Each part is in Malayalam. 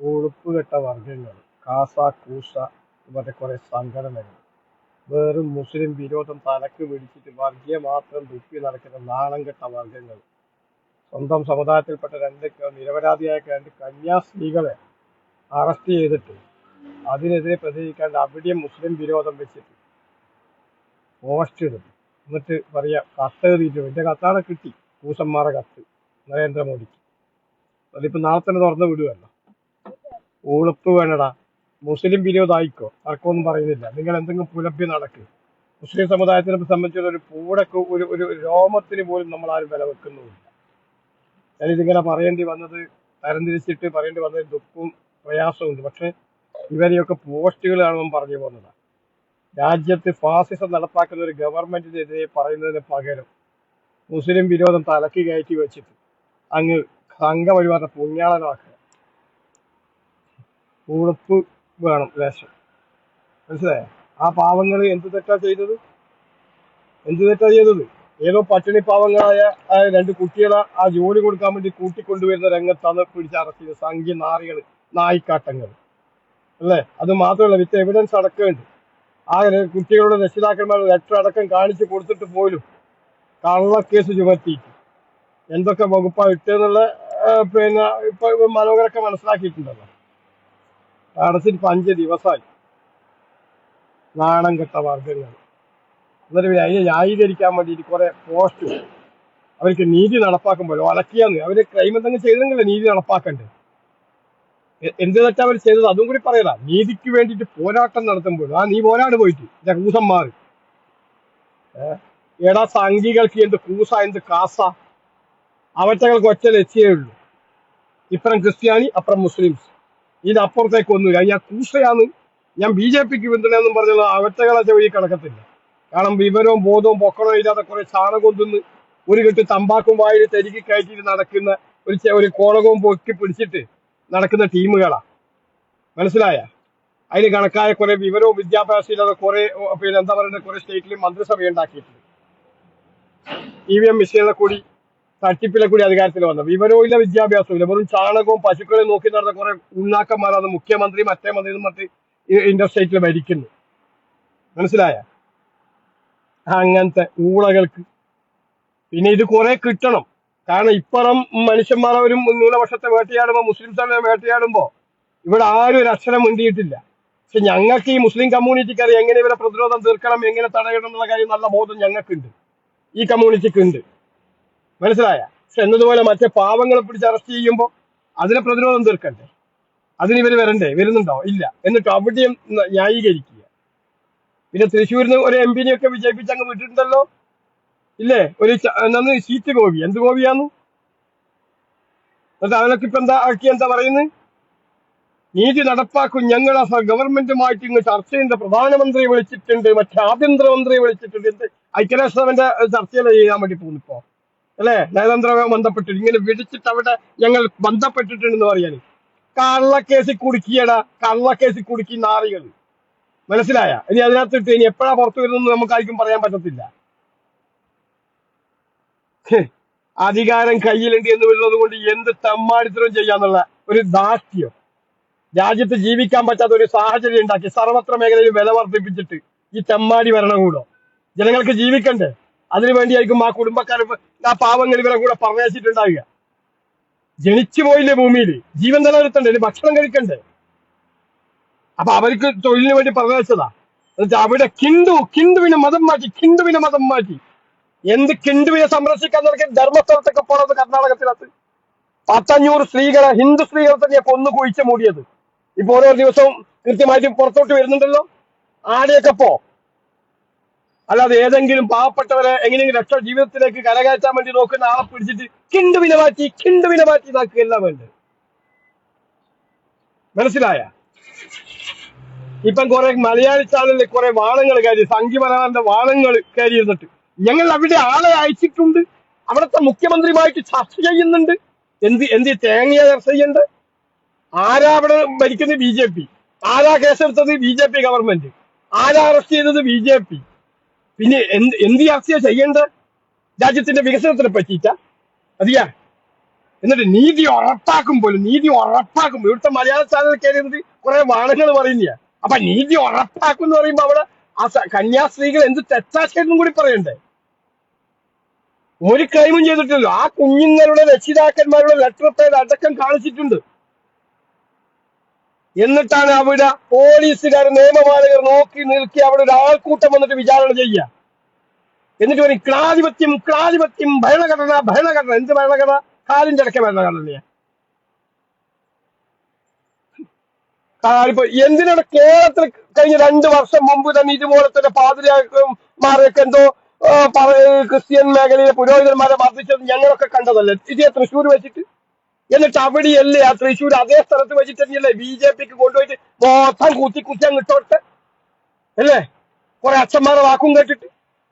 ഉളുപ്പ് കെട്ട വർഗങ്ങൾ കാസ കൂസ മറ്റേ കുറെ സംഘടനകൾ. വെറും മുസ്ലിം വിരോധം തലക്ക് പിടിച്ചിട്ട് വർഗീയ മാത്രം തുപ്പി നടക്കുന്ന നാണം കെട്ട വർഗങ്ങൾ സ്വന്തം സമുദായത്തിൽപ്പെട്ട രണ്ട് നിരപരാധിയായ രണ്ട് കന്യാസ്ത്രീകളെ അറസ്റ്റ് ചെയ്തിട്ട് അതിനെതിരെ പ്രതികരിക്കാണ്ട് അവിടെ മുസ്ലിം വിരോധം വെച്ചിട്ട് പോസ്റ്റ് ഇടും. എന്നിട്ട് പറയാ കത്ത് എഴുതിയിട്ട് എന്റെ കത്താണ് കിട്ടി. കൂസന്മാരെ കത്ത്. നരേന്ദ്രമോദിക്ക്. അതിപ്പോ നാളെ തന്നെ തുറന്നു വിടുവല്ലോ. ഉളുപ്പ് വേണടാ. മുസ്ലിം വിരോധായിക്കോ? ആർക്കൊന്നും പറയുന്നില്ല. നിങ്ങൾ എന്തെങ്കിലും പുലഭ്യ നടക്ക്. മുസ്ലിം സമുദായത്തിനെ സംബന്ധിച്ചുള്ള ഒരു പൂടക്ക് ഒരു ഒരു രോമത്തിന് പോലും നമ്മൾ ആരും വില വെക്കുന്നുമില്ല. ഞാനിതിങ്ങനെ പറയേണ്ടി വന്നത് തരംതിരിച്ചിട്ട് പറയേണ്ടി വന്നത് ദുഃഖവും പ്രയാസവുമുണ്ട് പക്ഷെ ഇവരെയൊക്കെ പോസ്റ്റുകൾ കാണുമ്പോൾ പറഞ്ഞു പോകുന്നതാണ് രാജ്യത്ത് ഫാസിസം നടപ്പാക്കുന്ന ഒരു ഗവൺമെന്റിനെതിരെ പറയുന്നതിന് പകരം മുസ്ലിം വിരോധം തലക്ക് കയറ്റി വെച്ചിട്ട് അങ്ങ് സംഘപരിവാറിന്റെ പുണ്യാളനാക്കുക. ഉളുപ്പ് വേണം ലേശം. മനസ്സിലായോ? ആ പാവങ്ങൾ എന്ത് തെറ്റാ ചെയ്തത്? എന്ത് തെറ്റാ ചെയ്തത്? ഏതോ പട്ടിണി പാവങ്ങളായ രണ്ട് കുട്ടികളെ ആ ജോലി കൊടുക്കാൻ വേണ്ടി കൂട്ടിക്കൊണ്ടുവരുന്ന രംഗത്താണ് പിടിച്ചറക്കിയത് സംഖ്യ നാറികൾ നായിക്കാട്ടങ്ങൾ അല്ലേ? അത് മാത്രമല്ല വിത്ത് എവിഡൻസ് അടക്കമുണ്ട് ആ കുട്ടികളുടെ രക്ഷിതാക്കന്മാർ ലെറ്റർ അടക്കം കാണിച്ചു കൊടുത്തിട്ട് പോലും കള്ളക്കേസ് ചുമത്തിയിട്ട്. എന്തൊക്കെ വകുപ്പാ ഇട്ടെന്നുള്ള പിന്നെ ഇപ്പൊ മനോഹരൊക്കെ മനസ്സിലാക്കിയിട്ടുണ്ടല്ലോ. അടച്ചിട്ട് അഞ്ച് ദിവസമായി നാണം കെട്ട വർഗങ്ങൾ. എന്നിട്ട് പിന്നെ അതിനെ ന്യായീകരിക്കാൻ വേണ്ടിയിട്ട് കുറെ പോസ്റ്റ് അവർക്ക് നീതി നടപ്പാക്കുമ്പോൾ അലക്കിയാന്ന് അവർ ക്രൈം എന്തെങ്കിലും ചെയ്തെങ്കിലേ നീതി നടപ്പാക്കണ്ടേ? എന്ത് തെറ്റാ അവർ ചെയ്തത്? അതും കൂടി പറയല നീതിക്ക് വേണ്ടിയിട്ട് പോരാട്ടം നടത്തുമ്പോൾ ആ നീ പോരാട് പോയിട്ട്. കൂസന്മാർ എടാ സംഘികൾക്ക് എന്ത് കൂസ എന്ത് കാസ? അവറ്റകൾക്ക് ഒറ്റ ലക്ഷ്യമേ ഉള്ളൂ. ഇപ്പുറം ക്രിസ്ത്യാനി അപ്പുറം മുസ്ലിംസ്. ഇതിനപ്പുറത്തേക്ക് ഒന്നുമില്ല. ഞാൻ കൂസയാന്ന് ഞാൻ ബി ജെ പിക്ക് പിന്തുണയെന്നും പറഞ്ഞുള്ള അവറ്റകളെ ചെവി കിടക്കത്തില്ല കാരണം വിവരവും ബോധവും പൊക്കണോ ഇല്ലാതെ കുറെ ചാണകവും ഒരു കെട്ട് തമ്പാക്കും വായിൽ തരികി കയറ്റിയിട്ട് നടക്കുന്ന ഒരു ഒരു കോളകവും പൊക്കി പിടിച്ചിട്ട് നടക്കുന്ന ടീമുകളാ. മനസ്സിലായ? അതിന് കണക്കായ കുറെ വിവരവും വിദ്യാഭ്യാസം ഇല്ലാതെ കുറെ പിന്നെ എന്താ പറയുക കുറെ സ്റ്റേറ്റിലും മന്ത്രിസഭ ഉണ്ടാക്കിയിട്ടുണ്ട്. ഇ വി എം മിഷീനെ കൂടി തട്ടിപ്പിലെ കൂടി അധികാരത്തിൽ വന്നത് വിവരവും ഇല്ല വിദ്യാഭ്യാസവും ഇല്ല വെറും ചാണകവും പശുക്കളെ നോക്കി നടന്ന കുറെ ഉണ്ണാക്കന്മാരാണ് മുഖ്യമന്ത്രി മറ്റേ മന്ത്രി മറ്റ് ഇന്റർസ്റ്റേറ്റിൽ ഭരിക്കുന്നു. മനസ്സിലായ? അങ്ങനത്തെ ഊളകൾക്ക്. പിന്നെ ഇത് കുറെ കിട്ടണം. കാരണം ഇപ്പുറം മനുഷ്യന്മാരെ ഒരു ന്യൂനപക്ഷത്തെ വേട്ടയാടുമ്പോ മുസ്ലിംസിനെ വേട്ടയാടുമ്പോ ഇവിടെ ആരും ഒരു അക്ഷരം മിണ്ടിയിട്ടില്ല. പക്ഷെ ഞങ്ങൾക്ക് ഈ മുസ്ലിം കമ്മ്യൂണിറ്റിക്ക് അറിയാം എങ്ങനെ ഇവരെ പ്രതിരോധം തീർക്കണം എങ്ങനെ തടയണം എന്നുള്ള കാര്യം നല്ല ബോധം ഞങ്ങൾക്കുണ്ട്. ഈ കമ്മ്യൂണിറ്റിക്ക് ഉണ്ട്. മനസ്സിലായ? എന്നതുപോലെ മറ്റേ പാവങ്ങളെ പിടിച്ച് അറസ്റ്റ് ചെയ്യുമ്പോൾ അതിനെ പ്രതിരോധം തീർക്കണ്ടേ? അതിന് ഇവർ വരണ്ടേ? വരുന്നുണ്ടോ? ഇല്ല. എന്നിട്ട് അവിടെയും ന്യായീകരിക്കുക. പിന്നെ തൃശ്ശൂരിന് ഒരു എം പിനെ ഒക്കെ വിജയിപ്പിച്ച് അങ്ങ് വിട്ടിട്ടുണ്ടല്ലോ? ഇല്ലേ? ഒരു എന്നാന്ന്? സീറ്റ് ഗോപി. എന്ത് ഗോപിയാന്ന്? എന്നിട്ട് അവനൊക്കെ ഇപ്പൊ എന്താ ആക്കി എന്താ പറയുന്നത് നീതി നടപ്പാക്കും. ഞങ്ങൾ ഗവൺമെന്റുമായിട്ട് ഇങ്ങ് ചർച്ച ചെയ്യുന്ന പ്രധാനമന്ത്രി വിളിച്ചിട്ടുണ്ട്. മറ്റേ ആഭ്യന്തരമന്ത്രിയെ വിളിച്ചിട്ടുണ്ട്. ഐക്യരാഷ്ട്രസഭന്റെ ചർച്ചയിൽ ചെയ്യാൻ വേണ്ടി പോകുന്നു ഇപ്പോ? അല്ലേ? നയതന്ത്ര ബന്ധപ്പെട്ടിട്ട് ഇങ്ങനെ വിളിച്ചിട്ട് അവിടെ ഞങ്ങൾ ബന്ധപ്പെട്ടിട്ടുണ്ടെന്ന് പറയാന്. കള്ളക്കേസിൽ കുടുക്കിയടാ കള്ളക്കേസിൽ കുടുക്കി നാറികൾ. മനസ്സിലായ? ഇനി അതിനകത്തിട്ട് ഇനി എപ്പോഴാ പുറത്തു വരുന്നത് നമുക്ക് ആർക്കും പറയാൻ പറ്റത്തില്ല. അധികാരം കയ്യിലുണ്ട് വരുന്നത് കൊണ്ട് എന്ത് തമ്മാടിത്തരം ചെയ്യാന്നുള്ള ഒരു ദാഷ്ട്യം രാജ്യത്ത് ജീവിക്കാൻ പറ്റാത്ത ഒരു സാഹചര്യം ഉണ്ടാക്കി സർവത്ര മേഖലയിൽ വില വർദ്ധിപ്പിച്ചിട്ട് ഈ തെമ്മാടി ഭരണകൂടം. ജനങ്ങൾക്ക് ജീവിക്കണ്ടേ? അതിനു വേണ്ടിയായിരിക്കും ആ കുടുംബക്കാർ ആ പാവങ്ങൾ ഇവരെ കൂടെ പറഞ്ഞയച്ചിട്ടുണ്ടാവുക. ജനിച്ചു പോയില്ലേ ഭൂമിയിൽ ജീവൻ നിലനിർത്തണ്ടേ ഇനി ഭക്ഷണം കഴിക്കണ്ടേ? അപ്പൊ അവർക്ക് തൊഴിലിന് വേണ്ടി പറഞ്ഞയച്ചതാ. എന്നിട്ട് അവിടെ കിണ്ടു കിണ്ടുവിനെ മതം മാറ്റി കിണ്ടുവിനെ മതം മാറ്റി. എന്ത് കിണ്ടുവിനെ സംരക്ഷിക്കാൻ നടക്കും ധർമ്മസ്ഥലത്തൊക്കെ പോണത് കർണാടകത്തിനകത്ത്. പത്തഞ്ഞൂറ് സ്ത്രീകളെ ഹിന്ദു സ്ത്രീകളെ തന്നെ കൊന്നു കുഴിച്ച് മൂടിയത്. ഇപ്പൊ ഓരോ ദിവസവും കൃത്യമായിട്ട് പുറത്തോട്ട് വരുന്നുണ്ടല്ലോ. ആടെയൊക്കെ പോ. അല്ലാതെ ഏതെങ്കിലും പാവപ്പെട്ടവരെ എങ്ങനെയെങ്കിലും രക്ഷ ജീവിതത്തിലേക്ക് കരകയറ്റാൻ വേണ്ടി നോക്കുന്ന ആളെ പിടിച്ചിട്ട് കിണ്ടുവിനെ മാറ്റി കിണ്ടുവിനെ മാറ്റി ഇതാക്കുകയല്ല വേണ്ടത് മനസ്സിലായ? ഇപ്പം കുറെ മലയാളി ചാനലിൽ കുറെ വാണങ്ങൾ കയറി സംഘിമരാന്റെ വാണങ്ങൾ കയറി ഇരുന്നിട്ട് ഞങ്ങൾ അവിടെ ആളെ അയച്ചിട്ടുണ്ട്. അവിടുത്തെ മുഖ്യമന്ത്രിയുമായിട്ട് ചർച്ച ചെയ്യുന്നുണ്ട്. എന്ത് എന്ത് തേങ്ങ ചർച്ച ചെയ്യണ്ട് ആരാ അവിടെ ഭരിക്കുന്നത്? B J P. ആരാ കേസെടുത്തത്? B J P government. ആരാ അറസ്റ്റ് ചെയ്തത്? B J P. പിന്നെ എന്ത് എന്ത് ചർച്ചയാ ചെയ്യേണ്ടത്? രാജ്യത്തിന്റെ വികസനത്തിനെ പറ്റിയിട്ട? അതിയാ. എന്നിട്ട് നീതി ഉറപ്പാക്കും പോലും നീതി ഉറപ്പാക്കും ഇവിടുത്തെ മലയാള ചാനൽ കയറിയത് കുറെ വാണങ്ങൾ പറയുന്നില്ല അപ്പൊ നീതി ഉറപ്പാക്കും എന്ന് പറയുമ്പോ അവിടെ ആ കന്യാസ്ത്രീകൾ എന്ത് തെറ്റാ കൂടി പറയണ്ടേ? ഒരു ക്രൈമും ചെയ്തിട്ടില്ല ആ കുഞ്ഞുങ്ങളുടെ രക്ഷിതാക്കന്മാരുടെ ലെറ്റർ പേര് അടക്കം കാണിച്ചിട്ടുണ്ട്. എന്നിട്ടാണ് അവിടെ പോലീസുകാർ നിയമപാലകർ നോക്കി നിൽക്കി അവിടെ ഒരു ആൾക്കൂട്ടം വന്നിട്ട് വിചാരണ ചെയ്യുക. എന്നിട്ട് പറയും ക്ലാധിപത്യം ക്ലാധിപത്യം ഭരണഘടന ഭരണഘടന. എന്ത് ഭരണഘടന? കാലിന്റെ ഇടയ്ക്ക് ഭരണഘടനയാ എന്തിനാണ് കേരളത്തിൽ കഴിഞ്ഞ രണ്ട് വർഷം മുമ്പ് തന്നെ ഇതുപോലെ തന്നെ പാതിരിമാരൊക്കെ എന്തോ ക്രിസ്ത്യൻ മേഖലയിലെ പുരോഹിതന്മാരെ വർദ്ധിച്ചത് ഞങ്ങളൊക്കെ കണ്ടതല്ലേ? ഇതേ തൃശ്ശൂർ വെച്ചിട്ട്? എന്നിട്ട് അവിടെയല്ലേ ആ തൃശ്ശൂർ അതേ സ്ഥലത്ത് വെച്ചിട്ട് തന്നെയല്ലേ ബി ജെ പിക്ക് കൊണ്ടുപോയിട്ട് മൊത്തം കുത്തി കുത്തി അങ്ങ് ഇട്ടോട്ടെ? അല്ലേ? കുറെ അച്ഛന്മാരെ വാക്കും കേട്ടിട്ട്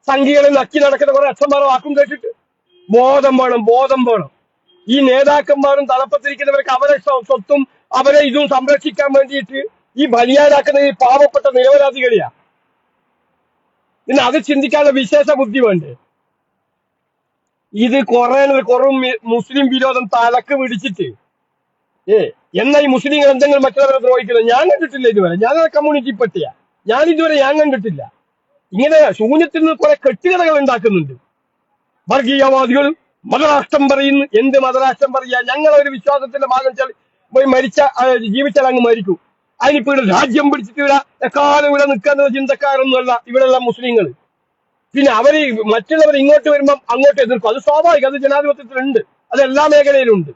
സംഘികളെ നക്കി നടക്കുന്ന കുറെ അച്ഛന്മാരെ വാക്കും കേട്ടിട്ട്. ബോധം വേണം ബോധം വേണം. ഈ നേതാക്കന്മാരും തലപ്പത്തിരിക്കുന്നവർക്ക് അവരെ സ്വ- സ്വത്തും അവരെ ഇതും സംരക്ഷിക്കാൻ വേണ്ടിയിട്ട് ഈ ബലിയാടാക്കുന്ന ഈ പാവപ്പെട്ട നിരപരാധികളിയാ. പിന്നെ അത് ചിന്തിക്കാനുള്ള വിശേഷ ബുദ്ധി വേണ്ടേ? ഇത് കുറെ കുറവും മുസ്ലിം വിരോധം തലക്ക് പിടിച്ചിട്ട്. ഏ എന്നാ ഈ മുസ്ലിങ്ങൾ എന്തെങ്കിലും മറ്റുള്ളവരെ ദ്രോഹിക്കുന്നത്? ഞാൻ കണ്ടിട്ടില്ല ഇതുവരെ. ഞാൻ കമ്മ്യൂണിറ്റി പറ്റിയ ഞാൻ ഇതുവരെ ഞാൻ കണ്ടിട്ടില്ല. ഇങ്ങനെ ശൂന്യത്തിൽ നിന്ന് കുറെ കെട്ടുകഥകൾ ഉണ്ടാക്കുന്നുണ്ട്. വർഗീയവാദികൾ മതരാഷ്ട്രം പറയുന്നു. എന്ത് മതരാഷ്ട്രം പറയുക ഞങ്ങളെ ഒരു വിശ്വാസത്തിന്റെ ഭാഗം വെച്ചാൽ പോയി മരിച്ച ജീവിച്ചാൽ അങ്ങ് മരിക്കും. അതിനിപ്പോ ഇവിടെ രാജ്യം പിടിച്ചിട്ട് ഇവിടെ എക്കാലം ഇവിടെ നിൽക്കുന്ന ചിന്തക്കാരൊന്നുമല്ല ഇവിടെയുള്ള മുസ്ലിങ്ങൾ. പിന്നെ അവർ മറ്റുള്ളവർ ഇങ്ങോട്ട് വരുമ്പം അങ്ങോട്ട് എതിർക്കും. അത് സ്വാഭാവികം. അത് ജനാധിപത്യത്തിലുണ്ട്. അത് എല്ലാ മേഖലയിലുണ്ട്.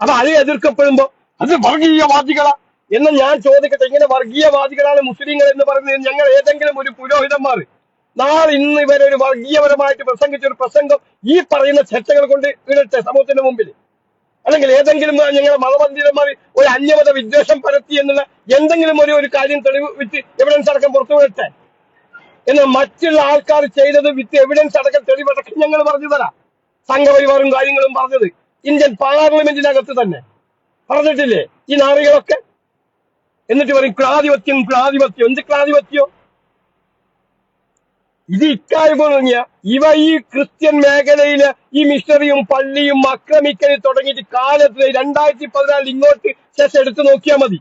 അപ്പൊ അത് എതിർക്കപ്പെടുമ്പോ? അത് വർഗീയവാദികളാ. എന്ന് ഞാൻ ചോദിക്കട്ടെ ഇങ്ങനെ വർഗീയവാദികളാണ് മുസ്ലിങ്ങൾ എന്ന് പറയുന്നത് ഞങ്ങൾ ഏതെങ്കിലും ഒരു പുരോഹിതന്മാർ. നാളെ ഇന്ന് ഇവരെ ഒരു വർഗീയപരമായിട്ട് പ്രസംഗിച്ച ഒരു പ്രസംഗം ഈ പറയുന്ന ചർച്ചകൾ കൊണ്ട് ഇടട്ടെ സമൂഹത്തിന്റെ മുമ്പിൽ അല്ലെങ്കിൽ ഏതെങ്കിലും ഞങ്ങളുടെ മതമന്ദിരന്മാർ ഒരു അന്യമത വിദ്വേഷം പരത്തി എന്നുള്ള എന്തെങ്കിലും ഒരു ഒരു കാര്യം തെളിവ് വിറ്റ് എവിഡൻസ് അടക്കം പുറത്തു വിടട്ടെ എന്നാൽ മറ്റുള്ള ആൾക്കാർ ചെയ്തത് വിത്ത് എവിഡൻസ് അടക്കം തെളിവടക്കം ഞങ്ങൾ പറഞ്ഞു തരാം. സംഘപരിവാറും കാര്യങ്ങളും പറഞ്ഞത് ഇന്ത്യൻ പാർലമെന്റിനകത്ത് തന്നെ. പറഞ്ഞിട്ടില്ലേ? ഈ നാറികളൊക്കെ? എന്നിട്ട് പറയും ക്ലാധിപത്യം ക്ലാധിപത്യം. എന്ത് ക്ലാധിപത്യം? ഇത് ഇക്കാര്യം തുടങ്ങിയ ഇവ ഈ ക്രിസ്ത്യൻ മേഖലയിൽ ഈ മിഷണറിയും പള്ളിയും ആക്രമിക്കലും തുടങ്ങിയിട്ട് കാലത്ത് രണ്ടായിരത്തി പതിനാലിൽ ഇങ്ങോട്ട് ശേഷം എടുത്തു നോക്കിയാൽ മതി.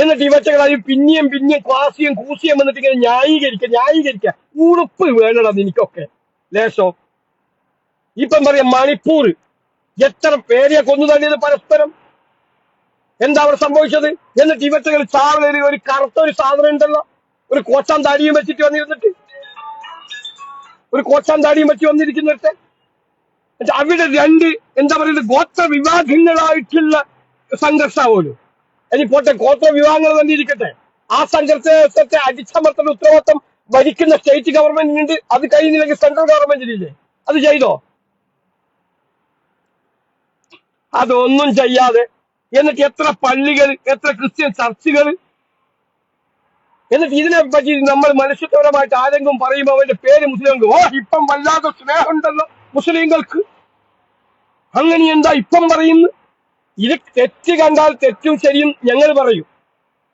എന്നിട്ട് ഇവറ്റകളായി പിന്നെയും പിന്നെയും ക്വാസിയും കൂസിയും വന്നിട്ട് ഇങ്ങനെ ന്യായീകരിക്കുക ന്യായീകരിക്കുക ഉറുപ്പ് വേണടാ നിനക്കൊക്കെ. ലേശോ. ഇപ്പം പറയാം മണിപ്പൂർ. എത്ര പേരെ കൊന്നു തള്ളിയത് പരസ്പരം? എന്താ അവിടെ സംഭവിച്ചത്? എന്നിട്ട് ഇവറ്റകൾ ചാറ് ഒരു കറുത്ത ഒരു സാധനം ഉണ്ടല്ലോ. ഒരു കോച്ചാൻ താടിയും വെച്ചിട്ട് വന്നിരുന്നിട്ട്. ഒരു കോച്ചാൻ താടിയും വെച്ച് വന്നിരിക്കുന്നിടത്ത്. എന്നിട്ട് അവിടെ രണ്ട് എന്താ പറയുന്നത് ഗോത്ര വിവാഹങ്ങളായിട്ടുള്ള സംഘർഷമാവുമല്ലോ ഇനി പോട്ടെ ഗോത്ര വിഭാഗങ്ങൾ തന്നെ ഇരിക്കട്ടെ. ആ സംഘർഷത്തെ അടിച്ചമർത്തുന്ന ഉത്തരവാദിത്വം ഭരിക്കുന്ന സ്റ്റേറ്റ് ഗവൺമെന്റിനുണ്ട് അത് കഴിയുന്നില്ലെങ്കിൽ സെൻട്രൽ ഗവൺമെന്റിനില്ലേ അത് ചെയ്തോ? അതൊന്നും ചെയ്യാതെ എന്നിട്ട് എത്ര പള്ളികൾ എത്ര ക്രിസ്ത്യൻ ചർച്ചുകൾ? എന്നിട്ട് ഇതിനെ പറ്റി നമ്മൾ മനുഷ്യത്വപരമായിട്ട് ആരെങ്കിലും പറയുമ്പോൾ അവന്റെ പേര് മുസ്ലിംകൾ ഓ ഇപ്പം വല്ലാതെ സ്നേഹമുണ്ടല്ലോ മുസ്ലിങ്ങൾക്ക്. അങ്ങനെ എന്താ ഇപ്പം പറയുന്നു ഇത് തെറ്റ് കണ്ടാൽ തെറ്റും ശരിയും ഞങ്ങൾ പറയും.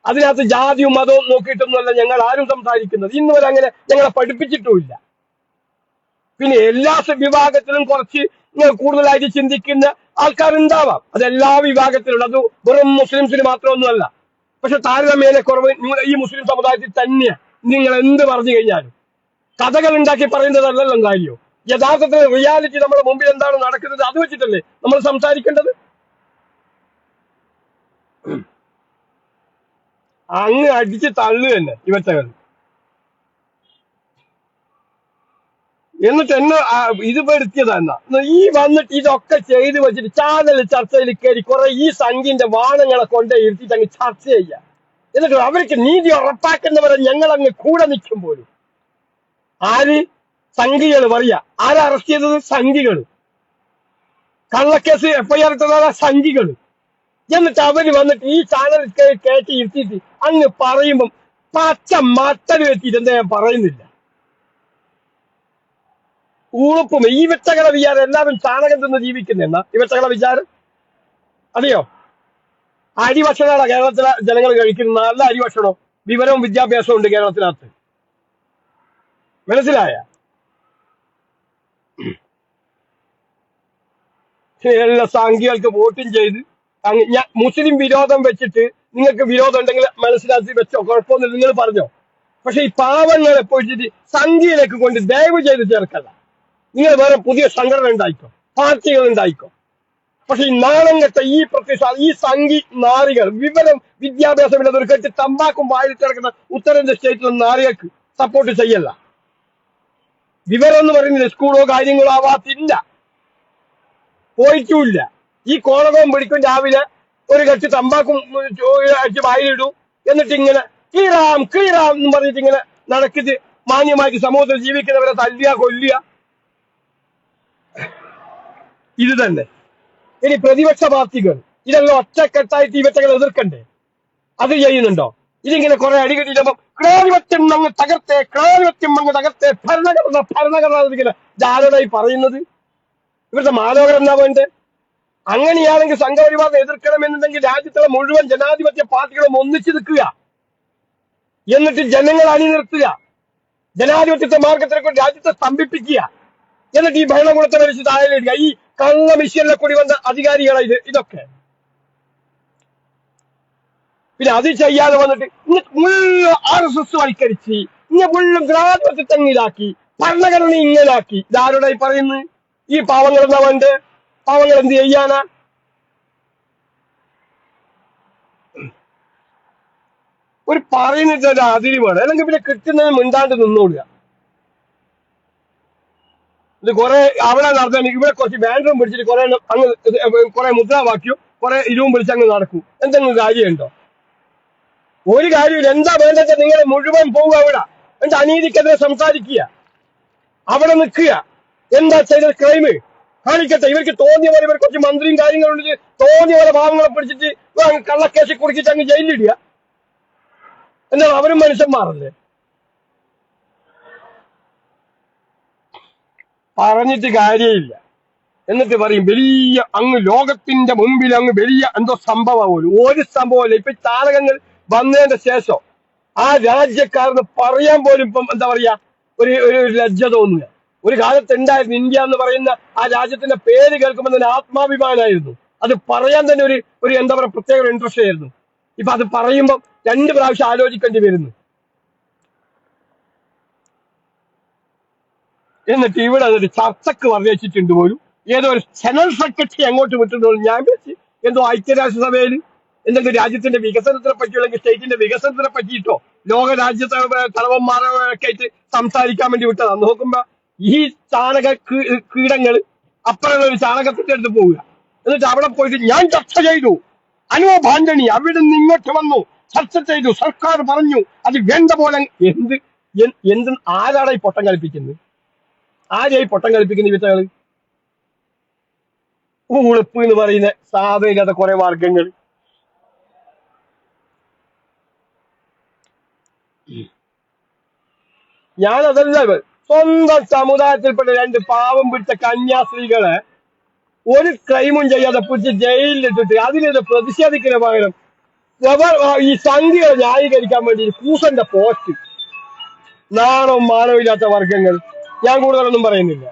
അതിനകത്ത് ജാതിയും മതവും നോക്കിയിട്ടൊന്നുമല്ല ഞങ്ങൾ ആരും സംസാരിക്കുന്നത്. ഇന്ന് വരെ അങ്ങനെ ഞങ്ങളെ പഠിപ്പിച്ചിട്ടുമില്ല. പിന്നെ എല്ലാ വിഭാഗത്തിലും കുറച്ച് കൂടുതലായിട്ട് ചിന്തിക്കുന്ന ആൾക്കാരുണ്ടാവാം. അത് എല്ലാ വിഭാഗത്തിലുള്ള അത് വെറും മുസ്ലിംസിന് മാത്രമൊന്നുമല്ല. പക്ഷെ താരതമ്യേന കുറവ് ഈ മുസ്ലിം സമുദായത്തിൽ തന്നെയാണ് നിങ്ങൾ എന്ത് പറഞ്ഞു കഴിഞ്ഞാലും. കഥകൾ ഉണ്ടാക്കി പറയുന്നതല്ലല്ലോ കാര്യം യഥാർത്ഥത്തിൽ റിയാലിറ്റി നമ്മുടെ മുമ്പിൽ എന്താണ് നടക്കുന്നത് അത് വെച്ചിട്ടല്ലേ നമ്മൾ സംസാരിക്കേണ്ടത്? അങ്ങ് അടിച്ച് തള്ളു തന്നെ ഇവറ്റകൾ. എന്നിട്ട് എന്നെ ഇത് പെടുത്തിയതാ ഈ വന്നിട്ട് ഇതൊക്കെ ചെയ്ത് വെച്ചിട്ട് ചാനൽ ചർച്ചയിൽ കയറി കുറെ ഈ സംഘിന്റെ വാണങ്ങളെ കൊണ്ടേ ഇരുത്തിയിട്ട് അങ്ങ് ചർച്ച ചെയ്യാം. എന്നിട്ട് അവർക്ക് നീതി ഉറപ്പാക്കുന്നവരെ ഞങ്ങൾ അങ്ങ് കൂടെ നിൽക്കും പോലും. ആര്? സംഘികൾ പറയാ. ആരാ അറസ്റ്റ് ചെയ്തത്? സംഘികൾ കള്ളക്കേസ് എഫ്ഐആർ ഇട്ടതാ സംഘികൾ എന്നിട്ട് അവർ വന്നിട്ട് ഈ ചാനൽ കയറ്റി ഇരുത്തിയിട്ട് അങ്ങ് പറയുമ്പം പച്ച മട്ടൽ വെച്ചിട്ട് എന്താ ഞാൻ പറയുന്നില്ല. ഉറപ്പും ഈ വെച്ചകള വിചാരം എല്ലാവരും ചാണകം തിന്ന് ജീവിക്കുന്നെന്നാ ഈ വെച്ചകള വിചാരം? അറിയോ? അരി ഭക്ഷണമാണ് കേരളത്തിലെ ജനങ്ങൾ കഴിക്കുന്നത്. നല്ല അരി ഭക്ഷണം വിവരവും വിദ്യാഭ്യാസവും ഉണ്ട് കേരളത്തിനകത്ത്. മനസ്സിലായ? എല്ലാ സംഖ്യകൾക്ക് വോട്ടും ചെയ്ത് ഞാൻ മുസ്ലിം വിരോധം വെച്ചിട്ട് നിങ്ങൾക്ക് വിരോധം ഉണ്ടെങ്കിൽ മനസ്സിലാക്കി വെച്ചോ. കുഴപ്പമൊന്നും നിങ്ങൾ പറഞ്ഞോ. പക്ഷെ ഈ പാവങ്ങളെ പോയിട്ട് സംഖ്യയിലേക്ക് കൊണ്ട് ദയവ് ചെയ്ത് ചേർക്കല്ല. നിങ്ങൾ വേറെ പുതിയ സംഘടന ഉണ്ടായിക്കോ. പാർട്ടികൾ ഉണ്ടായിക്കോ. പക്ഷെ ഈ നാളങ്ങത്തെ ഈ പ്രത്യക്ഷ ഈ സംഘി നാറികൾ വിവരം വിദ്യാഭ്യാസമില്ലാത്ത ഒരു കെട്ട് തമ്പാക്കും വായിൽ കിടക്കുന്ന ഉത്തരേന്ത്യ സ്റ്റേറ്റിലെ നാറികൾക്ക് സപ്പോർട്ട് ചെയ്യല്ല. വിവരം എന്ന് പറയുന്നത് സ്കൂളോ കാര്യങ്ങളോ ആവാത്തില്ല. പോയിട്ടുമില്ല ഈ കോളകവും പിടിക്കും രാവിലെ. ഒരു കച്ച് തമ്പാക്കും അടിച്ച് വായിലിടും. എന്നിട്ട് ഇങ്ങനെ കീറാം കീറാം എന്ന് പറഞ്ഞിട്ട് ഇങ്ങനെ നടക്കിട്ട് മാന്യമാക്കി സമൂഹത്തിൽ ജീവിക്കുന്നവരെ തല്ലിയ കൊല്ലുക ഇത് തന്നെ. ഇനി പ്രതിപക്ഷ പാർട്ടികൾ ഇതെല്ലാം ഒറ്റക്കെട്ടായിട്ട് ഇവറ്റകൾ എതിർക്കണ്ടേ? അത് ചെയ്യുന്നുണ്ടോ? ഇതിങ്ങനെ കുറെ അടികടിയിടുമ്പോ ക്രാധിപത്യം അങ്ങ് തകർത്തെ ക്രാധിപത്യം അങ്ങ് തകർത്തെ ഭരണഘടന ഭരണഘടന എന്നിങ്ങനെ ഇതാരോടായി പറയുന്നത്. ഇവരുടെ മാലോകരം എന്താ വേണ്ടേ അങ്ങനെയാണെങ്കിൽ സംഘപരിവാദം എതിർക്കണമെന്നുണ്ടെങ്കിൽ രാജ്യത്തുള്ള മുഴുവൻ ജനാധിപത്യ പാർട്ടികളും ഒന്നിച്ചു നിൽക്കുക. എന്നിട്ട് ജനങ്ങൾ അണിനിർത്തുക. ജനാധിപത്യത്തെ മാർഗത്തിനെ രാജ്യത്തെ സ്തംഭിപ്പിക്കുക. എന്നിട്ട് ഈ ഭരണകൂടത്തെ വരച്ച് താഴെയിടുക ഈ കള്ള മിഷ്യനിലെ കൂടി വന്ന അധികാരികളെ ഇത് ഇതൊക്കെ. പിന്നെ അത് ചെയ്യാതെ വന്നിട്ട് മുഴുവൻ ആർ എസ് എസ് വൽക്കരിച്ച് ഇങ്ങനെ മുഴുവൻ ഗ്രാമത്തെ തെങ്ങിലാക്കി ഭരണഘടന ഇങ്ങനാക്കി. ഇതാരോടായി പറയുന്നത്? ഈ പാവങ്ങൾ എന്താ വേണ്ടേ പാവങ്ങൾ എന്ത് ചെയ്യാനാ ഒരു പറയുന്നിട്ട് ഒരു അതിരി വേണം. അല്ലെങ്കിൽ പിന്നെ കിട്ടുന്നത് മിണ്ടാണ്ട് നിന്നോടുക ഇത് കുറെ അവിടെ നടത്താൻ ഇവിടെ കുറച്ച് ബാൻഡറും പിടിച്ചിട്ട് കുറെ അങ്ങ് കുറെ മുദ്രാവാക്യവും കുറെ ഇരുവും പിടിച്ച് അങ്ങ് നടക്കും. എന്തെങ്കിലും കാര്യമുണ്ടോ? ഒരു കാര്യമില്ല എന്താ വേണ്ടത്? നിങ്ങൾ മുഴുവൻ പോവുക അവിടെ. എന്റെ അനീതിക്കെതിരെ സംസാരിക്കുക. അവിടെ നിൽക്കുക. എന്താ ചെയ്ത ക്രൈം കാണിക്കട്ടെ. ഇവർക്ക് തോന്നിയ പോലെ ഇവർ കുറച്ച് മന്ത്രിയും കാര്യങ്ങളുണ്ട്. തോന്നിയ പോലെ പാവങ്ങളെ പിടിച്ചിട്ട് കള്ളക്കേശി കുടിച്ചിട്ട് അങ്ങ് ജയിലിടിയ എന്നാൽ അവരും മനുഷ്യന്മാരല്ലേ? പറഞ്ഞിട്ട് കാര്യമില്ല. എന്നിട്ട് പറയും വലിയ അങ്ങ് ലോകത്തിന്റെ മുമ്പിൽ അങ്ങ് വലിയ എന്തോ സംഭവം ഒരു സംഭവമല്ല ഇപ്പൊ താരകങ്ങൾ വന്നതിന്റെ ശേഷം ആ രാജ്യക്കാരന് പറയാൻ പോലും ഇപ്പം എന്താ പറയാ ഒരു ഒരു ലജ്ജ തോന്നുക. ഒരു കാലത്ത് ഉണ്ടായിരുന്നു ഇന്ത്യ എന്ന് പറയുന്ന ആ രാജ്യത്തിന്റെ പേര് കേൾക്കുമ്പോൾ തന്നെ ആത്മാഭിമാനമായിരുന്നു അത് പറയാൻ തന്നെ ഒരു ഒരു എന്താ പറയുക പ്രത്യേക ഇൻട്രസ്റ്റ് ആയിരുന്നു. ഇപ്പൊ അത് പറയുമ്പോൾ രണ്ട് പ്രാവശ്യം ആലോചിക്കേണ്ടി വരുന്നു. എന്നിട്ട് ഇവിടെ അതൊരു ചർച്ചക്ക് വർദ്ധിച്ചിട്ടുണ്ട് പോലും. ഏതോ ഒരു ജനറൽ സെക്രട്ടറി അങ്ങോട്ട് വിട്ടിട്ടുണ്ട് ഞാൻ വെച്ച് എന്തോ ഐക്യരാഷ്ട്രസഭയിൽ എന്തെങ്കിലും രാജ്യത്തിന്റെ വികസനത്തിനെ പറ്റിയോ അല്ലെങ്കിൽ സ്റ്റേറ്റിന്റെ വികസനത്തിനെ പറ്റിയിട്ടോ ലോക രാജ്യത്തെ തലവന്മാരെ ഒക്കെ ആയിട്ട് സംസാരിക്കാൻ വേണ്ടി വിട്ടതാ. നോക്കുമ്പോ ഈ ചാണക കീ- കീടങ്ങൾ അപ്പുറമുള്ള ഒരു ചാണകത്തിന്റെ അടുത്ത് പോവുക. എന്നിട്ട് അവിടെ പോയിട്ട് ഞാൻ ചർച്ച ചെയ്തു. അനുഭവ ഭാഞ്ചണി അവിടെ നിന്ന് ഇങ്ങോട്ട് വന്നു ചർച്ച ചെയ്തു. സർക്കാർ പറഞ്ഞു അത് വേണ്ട പോലെ എന്ത് എന്ത് ആരാണ് ഈ പൊട്ടം കളിപ്പിക്കുന്നത്? ആരെയായി പൊട്ടം കളിപ്പിക്കുന്ന വിറ്റകൾ ഉളുപ്പ് എന്ന് പറയുന്ന സാധനത കുറെ മാർഗങ്ങൾ ഞാൻ. സ്വന്തം സമുദായത്തിൽപ്പെട്ട രണ്ട് പാവം പിടിച്ച കന്യാസ്ത്രീകളെ ഒരു ക്രൈമും ചെയ്യാതെ പിടിച്ച് ജയിലിലിട്ടിട്ട് അതിനെതിരെ പ്രതിഷേധിക്കുന്ന പകരം ഈ സംഖ്യകളെ ന്യായീകരിക്കാൻ വേണ്ടി കൂസന്റെ പോസ്റ്റ്. നാണവും മാനവും ഇല്ലാത്ത വർഗങ്ങൾ. ഞാൻ കൂടുതലൊന്നും പറയുന്നില്ല.